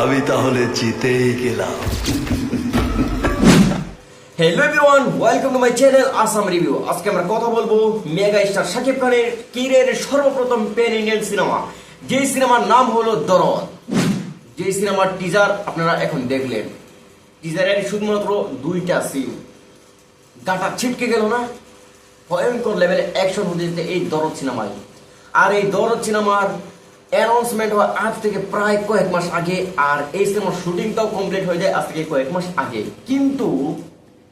আমি তাহলে জিতেই গেলাম। Hello everyone welcome to my channel Assam review আজকে আমরা কথা বলব মেগা স্টার শাকিব খানের কিরের সর্বপ্রথম পেন ইন্ডিয়ান সিনেমা যে সিনেমার নাম হলো দরদ যে সিনেমার টিজার আপনারা এখন দেখলেন। টিজারের শুধুমাত্র দুইটা সিন গাটা ছিটকে গেল না? ভয়ঙ্কর লেভেলে অ্যাকশন হতে যেতে এই দরদ সিনেমায়। আর এই দরদ সিনেমার অ্যানাউন্সমেন্ট হয় আজ থেকে প্রায় কয়েক মাস আগে, আর এই সিনেমার শুটিংটাও কমপ্লিট হয়ে যায় আজ থেকে কয়েক মাস আগে। কিন্তু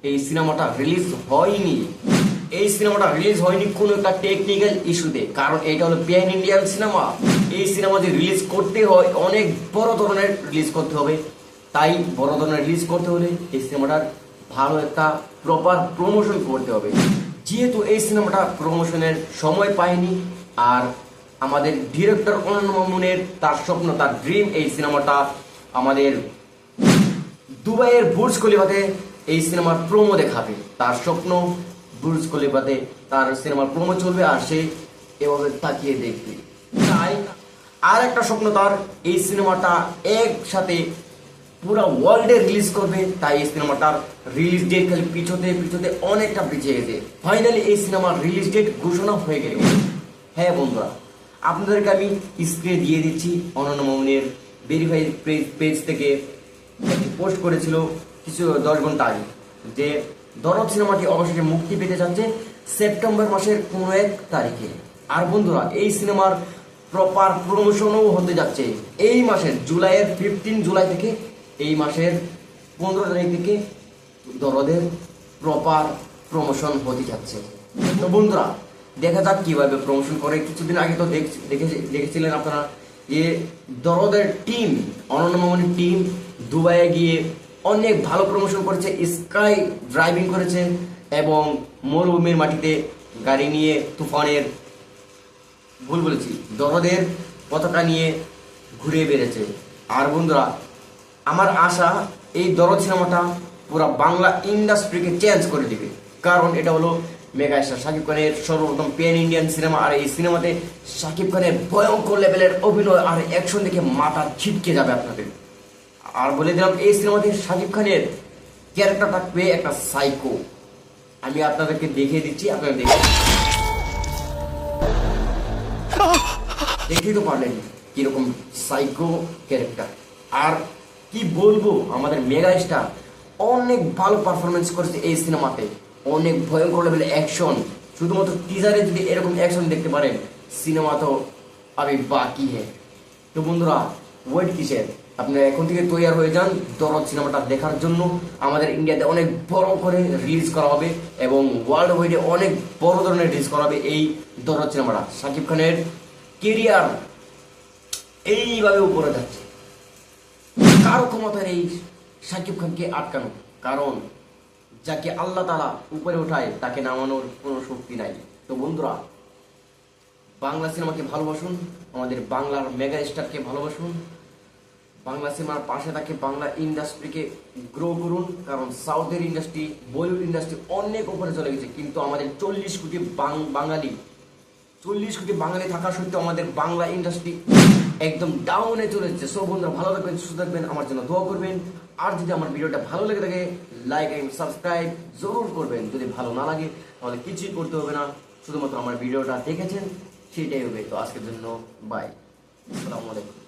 এই সিনেমাটা রিলিজ হয়নি। এই সিনেমাটা রিলিজ হয়নি কোনো একটা টেকনিক্যাল ইস্যুতে কারণ এটা হলো প্যান ইন্ডিয়ান সিনেমা এই সিনেমা যে রিলিজ করতে হয়, অনেক বড় ধরনের রিলিজ করতে হবে। তাই বড় ধরনের রিলিজ করতে হলে এই সিনেমাটার ভালো একটা প্রপার প্রমোশন করতে হবে। যেহেতু এই সিনেমাটা প্রমোশনের সময় পায়নি আর আমাদের ডিরেক্টর অনন্য মামুনের তার স্বপ্ন, তার ড্রিম এই সিনেমাটা আমাদের দুবাইয়ের বুর্জ খলিফাতে এই সিনেমার প্রোমো দেখাবে। তার স্বপ্ন বুর্জ খলিফাতে তার সিনেমার প্রোমো চলবে আর সে এভাবে তাকিয়ে দেখবে। তাই আর একটা স্বপ্ন তার এই সিনেমাটা একসাথে পুরো ওয়ার্ল্ডে রিলিজ করবে, তাই এই সিনেমাটার রিলিজ ডেট খালি পিছোতে পিছোতে অনেকটা পিছিয়ে গেছে। ফাইনালি এই সিনেমার রিলিজ ডেট ঘোষণা হয়ে গেল। হ্যাঁ বন্ধুরা, আপনাদেরকে আমি স্ক্রিনে দিয়ে দিচ্ছি অনন্য মৌনের ভেরিফাইড পেজ থেকে। পোস্ট করেছিল কিছু দশ ঘণ্টা আগে, যে দরদ সিনেমাটি অবশেষে মুক্তি পেতে যাচ্ছে সেপ্টেম্বর মাসের কোনো এক তারিখে। আর বন্ধুরা, এই সিনেমার প্রপার প্রমোশনও হতে যাচ্ছে এই মাসের জুলাইয়ের ফিফটিন জুলাই থেকে এই মাসের পনেরো তারিখ থেকে দরদের প্রপার প্রমোশন হতে যাচ্ছে। তো বন্ধুরা, দেখা যাক কীভাবে প্রমোশন করে। কিছুদিন আগে তো দেখ- দেখে- দেখেছিলেন আপনারা যে দরদের টিম অনন্য মামনির টিম দুবাইয়ে গিয়ে অনেক ভালো প্রমোশন করেছে স্কাই ড্রাইভিং করেছে এবং মরুভূমির মাটিতে গাড়ি নিয়ে তুফানের ভুল বলেছি, দরদের পতাকা নিয়ে ঘুরে বেড়েছে। আর বন্ধুরা আমার আশা এই দরদ সিনেমাটা পুরো বাংলা ইন্ডাস্ট্রিকে চেঞ্জ করে দিবে। কারণ এটা হলো মেগা স্টার শাকিব খানের সর্বপ্রথম পেন ইন্ডিয়ান সিনেমা আর এই সিনেমাতে শাকিব খানের ভয়ঙ্কর লেভেলের অভিনয় আর অ্যাকশন দেখে মাথা ছিটকে যাবে আপনাদের। আর বলে দিলাম, এই সিনেমাতে শাকিব খানের ক্যারেক্টার থাকবে একটা সাইকো আমি আপনাদেরকে দেখিয়ে দিচ্ছি, আপনারা দেখুন দেখেই তো পারলেন কীরকম সাইকো ক্যারেক্টার আর কি বলব? আমাদের মেগা স্টার অনেক ভালো পারফরমেন্স করেছে এই সিনেমাতে। অনেক ভয়ঙ্কর লেভেলের অ্যাকশন শুধুমাত্র টিজারে যদি এরকম অ্যাকশন দেখতে পারেন, সিনেমা তো আমি বাকি হে। তো বন্ধুরা ওয়েট কিসের? আপনারা এখন থেকে তৈরি হয়ে যান দরদ সিনেমাটা দেখার জন্য। আমাদের ইন্ডিয়াতে অনেক বড় করে রিলিজ করা হবে এবং ওয়ার্ল্ড ওয়াইডে অনেক বড় ধরনের রিলিজ করা হবে এই দরদ সিনেমাটা। শাকিব খানের কেরিয়ার এইভাবে উপরে যাচ্ছে। কারও ক্ষমতা নেই শাকিব খানকে আটকানো। কারণ, যাকে আল্লাহ তালা উপরে ওঠায় তাকে নামানোর কোনো শক্তি নাই। তো বন্ধুরা, বাংলা সিনেমাকে ভালোবাসুন, আমাদের বাংলার মেগা স্টারকে ভালোবাসুন, বাংলা সিনেমার পাশে থাকে বাংলা ইন্ডাস্ট্রিকে গ্রো করুন, কারণ সাউথের ইন্ডাস্ট্রি, বলিউড ইন্ডাস্ট্রি অনেক উপরে চলে গেছে। কিন্তু আমাদের চল্লিশ কোটি বাঙালি, চল্লিশ কোটি বাঙালি থাকা সত্ত্বেও আমাদের বাংলা ইন্ডাস্ট্রি একদম ডাউনে চলে যাচ্ছে সব বন্ধুরা, ভালো থাকবেন, সুস্থ থাকবেন, আমার জন্য দোয়া করবেন। আর যদি আমার ভিডিওটা ভালো লেগে থাকে লাইক এবং সাবস্ক্রাইব জরুর করবেন। যদি ভালো না লাগে, তাহলে কিছুই করতে হবে না। শুধুমাত্র আমার ভিডিওটা দেখেছেন, সেটাই হবে। তো আজকের জন্য বাই আসসালামু আলাইকুম।